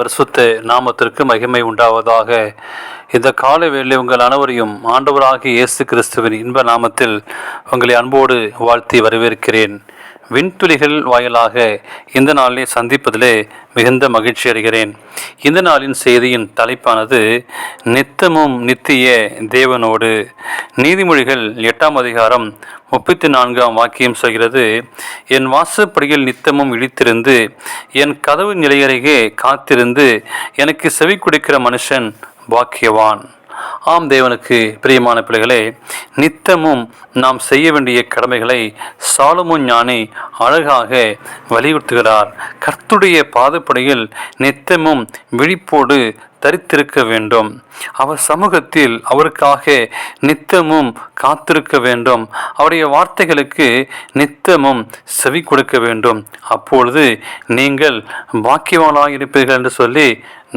பரிசுத்த நாமத்திற்கு மகிமை உண்டாவதாக. இந்த காலை வேலை உங்கள் அனைவரையும் ஆண்டவராகிய இயேசு கிறிஸ்துவின் இன்ப நாமத்தில் உங்களை அன்போடு வாழ்த்தி வரவேற்கிறேன். விண்துளிகள் வாயிலாக இந்த நாளிலே சந்திப்பதிலே மிகுந்த மகிழ்ச்சி அடைகிறேன். இந்த நாளின் செய்தியின் தலைப்பானது நித்தமும் நித்திய தேவனோடு நீதிமொழிகள் எட்டாம் அதிகாரம் முப்பத்தி நான்காம் வாக்கியம் சொல்கிறது என் வாசப்படியில் நித்தமும் இழித்திருந்து என் கதவு நிலையருகே காத்திருந்து எனக்கு செவி கொடுக்கிற மனுஷன் பாக்கியவான் ஆம் தேவனுக்கு பிரியமான பிள்ளைகளே நித்தமும் நாம் செய்ய வேண்டிய கடமைகளை சாலமும் ஞானி அழகாக வலியுறுத்துகிறார். கர்த்துடைய பாதப்படையில் நித்தமும் விழிப்போடு தரித்திருக்க வேண்டும். அவர் சமூகத்தில் அவருக்காக நித்தமும் காத்திருக்க வேண்டும். அவருடைய வார்த்தைகளுக்கு நித்தமும் செவி கொடுக்க வேண்டும். அப்பொழுது நீங்கள் பாக்கியவானாக இருப்பீர்கள் என்று சொல்லி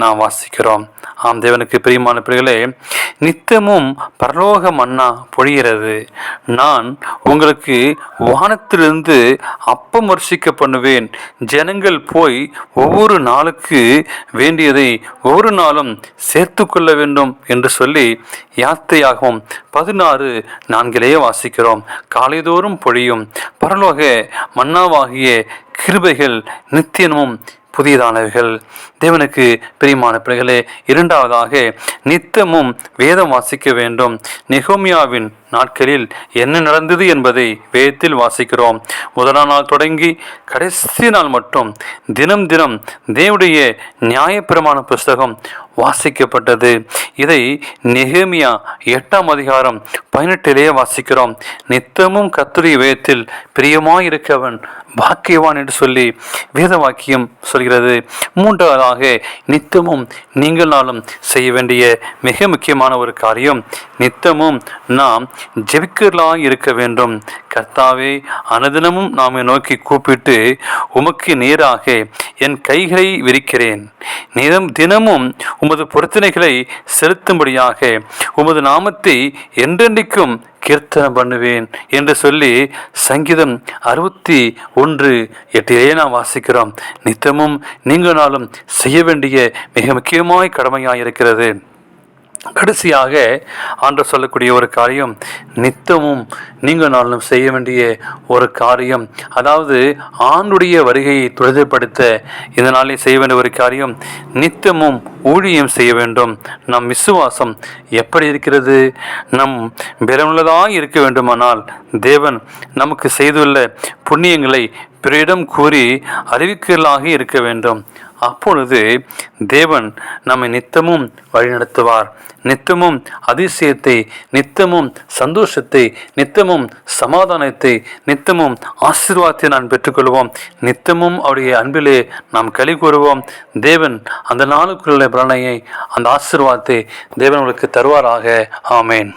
நாம் வாசிக்கிறோம். ஆம் தேவனுக்கு பிரியமான பிள்ளைகளே நித்தமும் பரலோக மன்னா பொழிகிறது. நான் உங்களுக்கு வானத்திலிருந்து அப்பம் வர்ஷிக்க பண்ணுவேன். ஜனங்கள் போய் ஒவ்வொரு நாளுக்கு வேண்டியதை ஒவ்வொரு நாளும் சேர்த்து கொள்ள வேண்டும் என்று சொல்லி யாத்திரையாகவும் பதினாறு நான்கிலேயே வாசிக்கிறோம். காலைதோறும் பொழியும் பரலோக மன்னாவாகிய கிருபைகள் நித்தியமும் புதியதானவைகள் தேவனுக்கு பிரியமான பிள்ளைகளே இரண்டாவதாக நித்தமும் வேதம் வாசிக்க வேண்டும். நெகோமியாவின் நாட்களில் என்ன நடந்தது என்பதை வேதத்தில் வாசிக்கிறோம். முதலாம் நாள் தொடங்கி கடைசி நாள் மட்டும் தினம் தினம் தேவனுடைய நியாயப்பிரமாண புஸ்தகம் வாசிக்கப்பட்டது. இதை நெகேமியா எட்டாம் அதிகாரம் பதினெட்டிலேயே வாசிக்கிறோம். நித்தமும் கத்துரிய வேதத்தில் பிரியமாயிருக்கவன் பாக்கியவான் என்று சொல்லி வேத வாக்கியம் சொல்கிறது. மூன்றாவதாக நித்தமும் நீங்களாலும் செய்ய வேண்டிய மிக முக்கியமான ஒரு காரியம் நித்தமும் நாம் ஜெபிக்கலாக இருக்க வேண்டும். கர்த்தாவே அனுதினமும் நாம் நோக்கி கூப்பிட்டு உமக்கு நேராக என் கைகளை விரிக்கிறேன். நிதம் தினமும் உமது பொருத்தனைகளை செலுத்தும்படியாக உமது நாமத்தை என்றென்றைக்கும் கீர்த்தனம் பண்ணுவேன் என்று சொல்லி சங்கீதம் அறுபத்தி ஒன்று எட்டிலே நாம் வாசிக்கிறோம். நித்தமும் நீங்களாலும் நாளும் செய்ய வேண்டிய மிக முக்கியமாய் கடமையாக இருக்கிறது. கடைசியாக ஆண்டு சொல்லக்கூடிய ஒரு காரியம் நித்தமும் நீங்கள் நாளும் செய்ய வேண்டிய ஒரு காரியம். அதாவது ஆண்டுடைய வருகையை துரிதப்படுத்த இந்த செய்ய வேண்டிய ஒரு காரியம் நித்தமும் ஊழியம் செய்ய வேண்டும். நம் விசுவாசம் எப்படி இருக்கிறது? நம் பெருமுள்ளதாக இருக்க வேண்டுமானால் தேவன் நமக்கு செய்துள்ள புண்ணியங்களை பிறரிடம் கூறி அறிவிக்கலாக இருக்க வேண்டும். அப்பொழுது தேவன் நம்மை நித்தமும் வழிநடத்துவார். நித்தமும் அதிசயத்தை நித்தமும் சந்தோஷத்தை நித்தமும் சமாதானத்தை நித்தமும் ஆசீர்வாதத்தை நான் பெற்றுக்கொள்வோம். நித்தமும் அவருடைய அன்பிலே நாம் களி கூறுவோம். தேவன் அந்த நாளுக்குள்ள பலனையை அந்த ஆசீர்வாதத்தை தேவன் உங்களுக்கு தருவாராக. ஆமேன்.